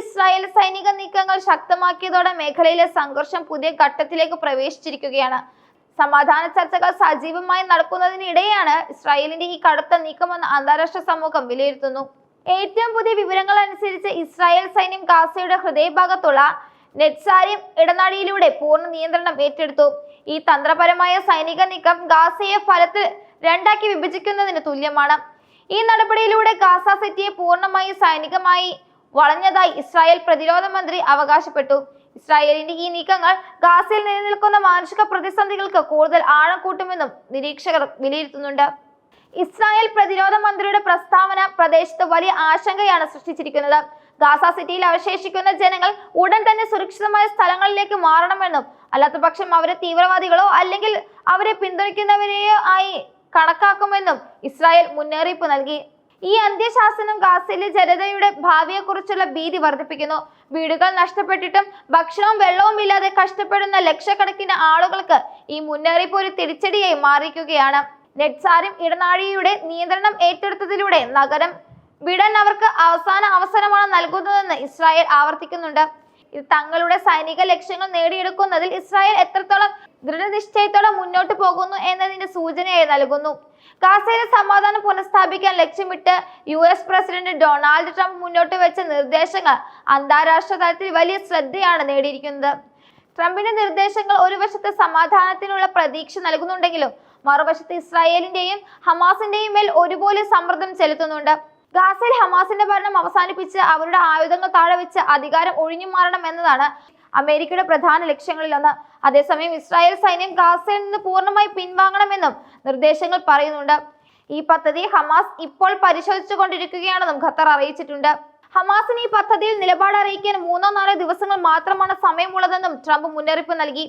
Israel സൈനിക നീക്കങ്ങൾ ശക്തമാക്കിയതോടെ മേഖലയിലെ സംഘർഷം പുതിയ ഘട്ടത്തിലേക്ക് പ്രവേശിച്ചിരിക്കുകയാണ്. സമാധാന ചർച്ചകൾ സജീവമായി നടക്കുന്നതിനിടെയാണ് ഇസ്രായേലിന്റെ ഈ കടുത്ത നീക്കമെന്ന് അന്താരാഷ്ട്ര സമൂഹം വിലയിരുത്തുന്നു. ഏറ്റവും പുതിയ വിവരങ്ങൾ അനുസരിച്ച് ഇസ്രായേൽ സൈന്യം ഗാസയുടെ ഹൃദയഭാഗത്തുള്ള നെറ്റ്സാരിം ഇടനാഴിയിലൂടെ പൂർണ നിയന്ത്രണം ഏറ്റെടുത്തു. ഈ തന്ത്രപരമായ സൈനിക നീക്കം ഗാസയെ ഫലത്തിൽ രണ്ടാക്കി വിഭജിക്കുന്നതിന് തുല്യമാണ്. ഈ നടപടിയിലൂടെ ഗാസ സിറ്റിയെ പൂർണമായി സൈനികമായി വളഞ്ഞതായി ഇസ്രായേൽ പ്രതിരോധ മന്ത്രി അവകാശപ്പെട്ടു. ഇസ്രായേലിന്റെ ഈ നീക്കങ്ങൾ ഗാസയിൽ നിലനിൽക്കുന്ന മാനുഷിക പ്രതിസന്ധികൾക്ക് കൂടുതൽ ആഴം കൂട്ടുമെന്നും നിരീക്ഷകർ വിലയിരുത്തുന്നുണ്ട്. ഇസ്രായേൽ പ്രതിരോധ മന്ത്രിയുടെ പ്രസ്താവന പ്രദേശത്ത് വലിയ ആശങ്കയാണ് സൃഷ്ടിച്ചിരിക്കുന്നത്. ഗാസ സിറ്റിയിൽ അവശേഷിക്കുന്ന ജനങ്ങൾ ഉടൻ തന്നെ സുരക്ഷിതമായ സ്ഥലങ്ങളിലേക്ക് മാറണമെന്നും അല്ലാത്തപക്ഷം അവരെ തീവ്രവാദികളോ അല്ലെങ്കിൽ അവരെ പിന്തുണയ്ക്കുന്നവരെയോ ആയി കണക്കാക്കുമെന്നും ഇസ്രായേൽ മുന്നറിയിപ്പ് നൽകി. ഈ അന്ത്യശാസനം ഗാസയിലെ ജനതയുടെ ഭാവിയെക്കുറിച്ചുള്ള ഭീതി വർദ്ധിപ്പിക്കുന്നു. വീടുകൾ നഷ്ടപ്പെട്ടിട്ടും ഭക്ഷണവും വെള്ളവും ഇല്ലാതെ കഷ്ടപ്പെടുന്ന ലക്ഷക്കണക്കിന് ആളുകൾക്ക് ഈ മുന്നറിയിപ്പ് ഒരു തിരിച്ചടിയായി മാറിയിരിക്കുകയാണ്. നെറ്റ്സാരും ഇടനാഴിയുടെ നിയന്ത്രണം ഏറ്റെടുത്തതിലൂടെ നഗരം വിടാൻ അവർക്ക് അവസാന അവസരമാണ് നൽകുന്നതെന്ന് ഇസ്രായേൽ ആവർത്തിക്കുന്നുണ്ട്. ഇത് തങ്ങളുടെ സൈനിക ലക്ഷ്യങ്ങൾ നേടിയെടുക്കുന്നതിൽ ഇസ്രായേൽ എത്രത്തോളം ദൃഢനിശ്ചയത്തോടെ മുന്നോട്ട് പോകുന്നു എന്നതിന്റെ സൂചനയായി നൽകുന്നു. ഗാസയിലെ സമാധാനം പുനഃസ്ഥാപിക്കാൻ ലക്ഷ്യമിട്ട് U S president Donald Trump മുന്നോട്ട് വെച്ച നിർദ്ദേശങ്ങൾ അന്താരാഷ്ട്ര തലത്തിൽ വലിയ ശ്രദ്ധയാണ് നേടിയിരിക്കുന്നത്. ട്രംപിന്റെ നിർദ്ദേശങ്ങൾ ഒരു വശത്ത് സമാധാനത്തിനുള്ള പ്രതീക്ഷ നൽകുന്നുണ്ടെങ്കിലും മറുവശത്ത് ഇസ്രായേലിന്റെയും ഹമാസിന്റെയും മേൽ ഒരുപോലെ സമ്മർദ്ദം ചെലുത്തുന്നുണ്ട്. ഗാസയിൽ ഹമാസിന്റെ ഭരണം അവസാനിപ്പിച്ച് അവരുടെ ആയുധങ്ങൾ താഴെ വെച്ച് അധികാരം ഒഴിഞ്ഞു മാറണം എന്നതാണ് അമേരിക്കയുടെ പ്രധാന ലക്ഷ്യങ്ങളിലൊന്ന്. അതേസമയം ഇസ്രായേൽ സൈന്യം ഗാസയിൽ നിന്ന് പൂർണമായി പിൻവാങ്ങണമെന്നും നിർദ്ദേശങ്ങൾ പറയുന്നുണ്ട്. ഈ പദ്ധതി ഹമാസ് ഇപ്പോൾ പരിശോധിച്ചു കൊണ്ടിരിക്കുകയാണെന്നും ഖത്തർ അറിയിച്ചിട്ടുണ്ട്. ഹമാസിന് ഈ പദ്ധതിയിൽ നിലപാട് അറിയിക്കാൻ മൂന്നോ നാലോ ദിവസങ്ങൾ മാത്രമാണ് സമയമുള്ളതെന്നും ട്രംപ് മുന്നറിയിപ്പ് നൽകി.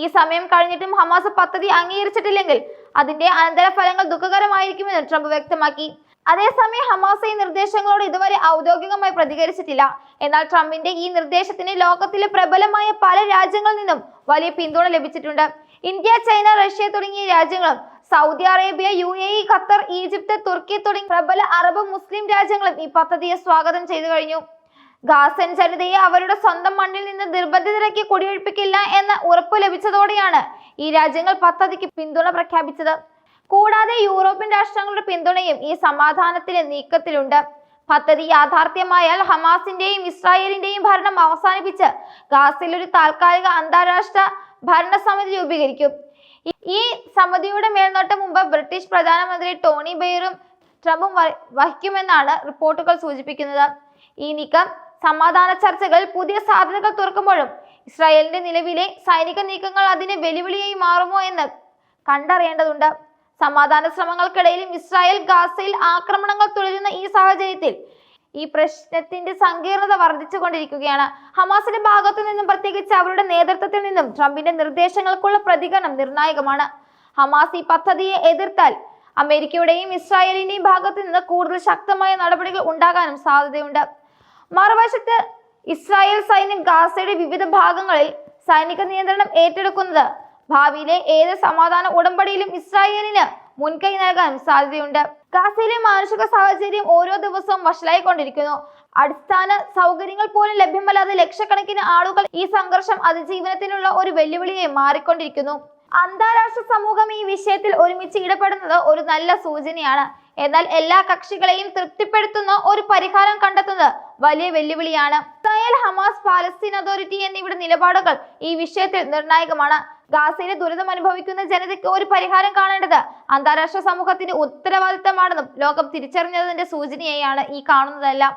ഈ സമയം കഴിഞ്ഞിട്ടും ഹമാസ് പദ്ധതി അംഗീകരിച്ചിട്ടില്ലെങ്കിൽ അതിന്റെ അനന്തരഫലങ്ങൾ ദുഃഖകരമായിരിക്കുമെന്നും ട്രംപ് വ്യക്തമാക്കി. അതേസമയം ഹമാസ് ഈ നിർദ്ദേശങ്ങളോട് ഇതുവരെ ഔദ്യോഗികമായി പ്രതികരിച്ചിട്ടില്ല. എന്നാൽ ട്രംപിന്റെ ഈ നിർദ്ദേശത്തിന് ലോകത്തിലെ പ്രബലമായ പല രാജ്യങ്ങളിൽ നിന്നും വലിയ പിന്തുണ ലഭിച്ചിട്ടുണ്ട്. ഇന്ത്യ ചൈന റഷ്യ തുടങ്ങിയ രാജ്യങ്ങളും Saudi Arabia U A E Qatar Egypt തുർക്കി തുടങ്ങിയ പ്രബല അറബ് മുസ്ലിം രാജ്യങ്ങളും ഈ പദ്ധതിയെ സ്വാഗതം ചെയ്തു കഴിഞ്ഞു. ഗാസൻ ജനതയെ അവരുടെ സ്വന്തം മണ്ണിൽ നിന്ന് നിർബന്ധിതരാക്കി കുടിയൊഴിപ്പിക്കില്ല എന്ന ഉറപ്പ് ലഭിച്ചതോടെയാണ് ഈ രാജ്യങ്ങൾ പദ്ധതിക്ക് പിന്തുണ പ്രഖ്യാപിച്ചത്. കൂടാതെ യൂറോപ്യൻ രാഷ്ട്രങ്ങളുടെ പിന്തുണയും ഈ സമാധാനത്തിലെ നീക്കത്തിലുണ്ട്. പദ്ധതി യാഥാർത്ഥ്യമായാൽ ഹമാസിന്റെയും ഇസ്രായേലിന്റെയും ഭരണം അവസാനിപ്പിച്ച് ഗാസയിൽ ഒരു താൽക്കാലിക അന്താരാഷ്ട്ര ഭരണസമിതി രൂപീകരിക്കും. ഈ- സമിതിയുടെ മേൽനോട്ടം മുമ്പ് ബ്രിട്ടീഷ് പ്രധാനമന്ത്രി ടോണി ബെയറും ട്രംപും വഹിക്കുമെന്നാണ് റിപ്പോർട്ടുകൾ സൂചിപ്പിക്കുന്നത്. ഈ നീക്കം സമാധാന ചർച്ചകൾ പുതിയ സാധ്യതകൾ തുറക്കുമ്പോഴും ഇസ്രായേലിന്റെ നിലവിലെ സൈനിക നീക്കങ്ങൾ അതിന് വെല്ലുവിളിയായി മാറുമോ എന്ന് കണ്ടറിയേണ്ടതുണ്ട്. സമാധാന ശ്രമങ്ങൾക്കിടയിലും ഇസ്രായേൽ ഗാസയിൽ ആക്രമണങ്ങൾ തുടരുന്ന ഈ സാഹചര്യത്തിൽ ഈ പ്രശ്നത്തിന്റെ സങ്കീർണത വർദ്ധിച്ചുകൊണ്ടിരിക്കുകയാണ്. ഹമാസിന്റെ ഭാഗത്തു നിന്നും പ്രത്യേകിച്ച് അവരുടെ നേതൃത്വത്തിൽ നിന്നും ട്രംപിന്റെ നിർദ്ദേശങ്ങൾക്കുള്ള പ്രതികരണം നിർണായകമാണ്. ഹമാസ് ഈ പദ്ധതിയെ എതിർത്താൽ അമേരിക്കയുടെയും ഇസ്രായേലിന്റെയും ഭാഗത്തു നിന്ന് കൂടുതൽ ശക്തമായ നടപടികൾ ഉണ്ടാകാനും സാധ്യതയുണ്ട്. മറുവശത്ത് ഇസ്രായേൽ സൈന്യം ഗാസയുടെ വിവിധ ഭാഗങ്ങളിൽ സൈനിക നിയന്ത്രണം ഏറ്റെടുക്കുന്നത് ഭാവിയിലെ ഏത് സമാധാന ഉടമ്പടിയിലും ഇസ്രായേലിന് മുൻകൈ നൽകാൻ സാധ്യതയുണ്ട്. ഗാസയിലെ മാനുഷിക സാഹചര്യം ഓരോ ദിവസവും വഷളായിക്കൊണ്ടിരിക്കുന്നു. അടിസ്ഥാന സൗകര്യങ്ങൾ പോലും ലഭ്യമല്ലാതെ ലക്ഷക്കണക്കിന് ആളുകൾ ഈ സംഘർഷം അതിജീവനത്തിനുള്ള ഒരു വെല്ലുവിളിയായി മാറിക്കൊണ്ടിരിക്കുന്നു. അന്താരാഷ്ട്ര സമൂഹം ഈ വിഷയത്തിൽ ഒരുമിച്ച് ഇടപെടുന്നത് ഒരു നല്ല സൂചനയാണ്. എന്നാൽ എല്ലാ കക്ഷികളെയും തൃപ്തിപ്പെടുത്തുന്ന ഒരു പരിഹാരം കണ്ടെത്തുന്നത് വലിയ വെല്ലുവിളിയാണ്. ഇസ്രായേൽ ഹമാസ് പാലസ്തീൻ അതോറിറ്റി എന്നിവയുടെ നിലപാടുകൾ ഈ വിഷയത്തിൽ നിർണായകമാണ്. ഗാസയിലെ ദുരിതം അനുഭവിക്കുന്ന ജനതയ്ക്ക് ഒരു പരിഹാരം കാണേണ്ടത് അന്താരാഷ്ട്ര സമൂഹത്തിന്റെ ഉത്തരവാദിത്തമാണെന്നും ലോകം തിരിച്ചറിഞ്ഞതിന്റെ സൂചനയായാണ് ഈ കാണുന്നതെല്ലാം.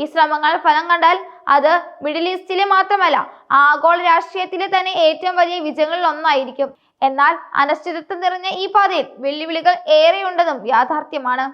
ഈ ശ്രമങ്ങൾ ഫലം കണ്ടാൽ അത് മിഡിൽ ഈസ്റ്റിലെ മാത്രമല്ല ആഗോള രാഷ്ട്രീയത്തിലെ തന്നെ ഏറ്റവും വലിയ വിജയങ്ങളിൽ ഒന്നായിരിക്കും. എന്നാൽ അനിശ്ചിതത്വം നിറഞ്ഞ ഈ പാതയിൽ വെല്ലുവിളികൾ ഏറെയുണ്ടെന്നും യാഥാർത്ഥ്യമാണ്.